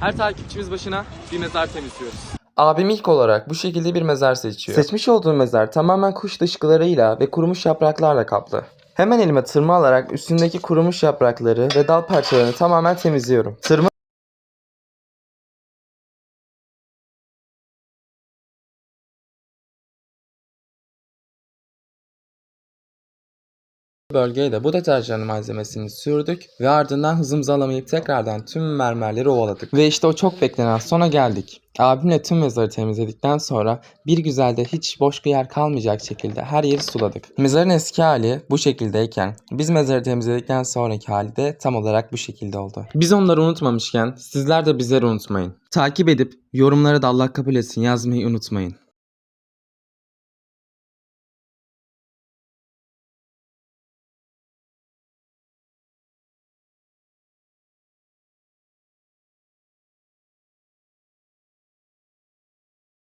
Her takipçimiz başına bir mezar temizliyoruz. Abim ilk olarak bu şekilde bir mezar seçiyor. Seçmiş olduğum mezar tamamen kuş dışkılarıyla ve kurumuş yapraklarla kaplı. Hemen elime tırma alarak üstündeki kurumuş yaprakları ve dal parçalarını tamamen temizliyorum. Tırma bölgeye de bu deterjan malzemesini sürdük ve ardından hızımızı alamayıp tekrardan tüm mermerleri ovaladık. Ve işte o çok beklenen sona geldik. Abimle tüm mezarı temizledikten sonra bir güzel de hiç boş bir yer kalmayacak şekilde her yeri suladık. Mezarın eski hali bu şekildeyken biz mezarı temizledikten sonraki hali de tam olarak bu şekilde oldu. Biz onları unutmamışken sizler de bizleri unutmayın. Takip edip yorumlara da Allah kabul etsin yazmayı unutmayın.